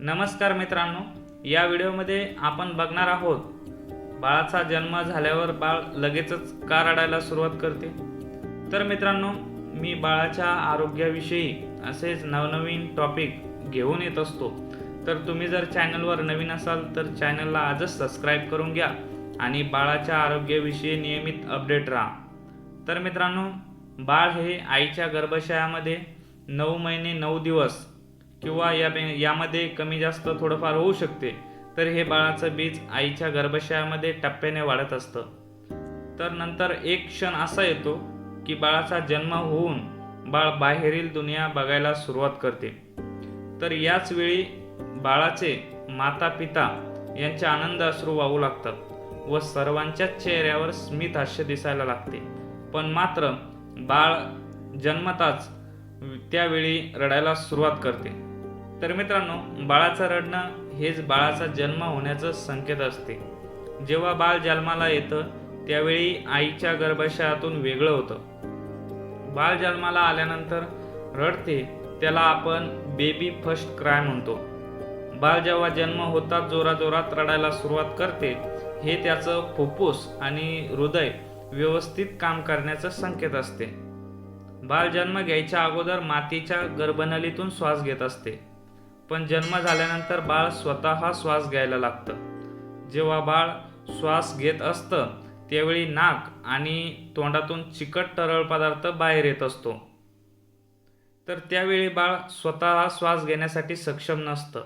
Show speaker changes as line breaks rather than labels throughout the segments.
नमस्कार मित्रांनो या व्हिडिओमध्ये आपण बघणार आहोत बाळाचा जन्म झाल्यावर बाळ लगेचच का रडायला सुरुवात करते? तर मित्रांनो मी बाळाच्या आरोग्याविषयी असेच नवनवीन टॉपिक घेऊन येत असतो. तर तुम्ही जर चॅनलवर नवीन असाल तर चॅनलला आजच सबस्क्राईब करून घ्या आणि बाळाच्या आरोग्याविषयी नियमित अपडेट राहा. तर मित्रांनो बाळ हे आईच्या गर्भाशयामध्ये नऊ महिने नऊ दिवस किंवा या यामध्ये कमी जास्त थोडंफार होऊ शकते तर हे बाळाचं बीज आईच्या गर्भाशयामध्ये टप्प्याने वाढत असतं. तर नंतर एक क्षण असा येतो की बाळाचा जन्म होऊन बाळ बाहेरील दुनिया बघायला सुरुवात करते. तर याच वेळी बाळाचे माता पिता यांचे आनंद अश्रू वाहू लागतात व सर्वांच्याच चेहऱ्यावर स्मित हास्य दिसायला लागते. पण मात्र बाळ जन्मताच त्यावेळी रडायला सुरुवात करते. तर मित्रांनो बाळाचं रडणं हेच बाळाचा जन्म होण्याचं संकेत असते. जेव्हा बाळ जन्माला येतं त्यावेळी आईच्या गर्भाशयातून वेगळं होतं. बाळ जन्माला आल्यानंतर रडते त्याला आपण बेबी फर्स्ट क्राय म्हणतो. बाळ जेव्हा जन्म होताच जोराजोरात रडायला सुरुवात करते हे त्याचं फुफ्फुस आणि हृदय व्यवस्थित काम करण्याचं संकेत असते. बाळ जन्म घ्यायच्या अगोदर मातीच्या गर्भनलीतून श्वास घेत असते. पण जन्म झाल्यानंतर बाळ स्वतः श्वास घ्यायला लागतं. जेव्हा बाळ श्वास घेत असतं त्यावेळी नाक आणि तोंडातून चिकट तरळ पदार्थ बाहेर येत असतो. तर त्यावेळी बाळ स्वतः श्वास घेण्यासाठी सक्षम नसतं.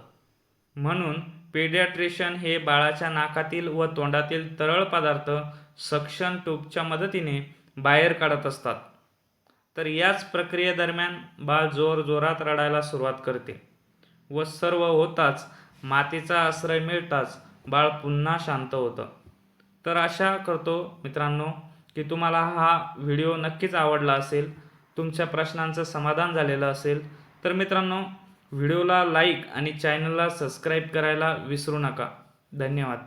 म्हणून पेडियाट्रिशन हे बाळाच्या नाकातील व तोंडातील तरळ पदार्थ सक्शन ट्यूबच्या मदतीने बाहेर काढत असतात. तर याच प्रक्रियेदरम्यान बाळ जोर जोरात रडायला सुरुवात करते. व सर्व होताच मातेचा आश्रय मिळताच बाळ पुन्हा शांत होतं. तर आशा करतो मित्रांनो की तुम्हाला हा व्हिडिओ नक्कीच आवडला असेल तुमच्या प्रश्नांचं समाधान झालेलं असेल. तर मित्रांनो व्हिडिओला लाईक आणि चॅनलला सबस्क्राईब करायला विसरू नका. धन्यवाद.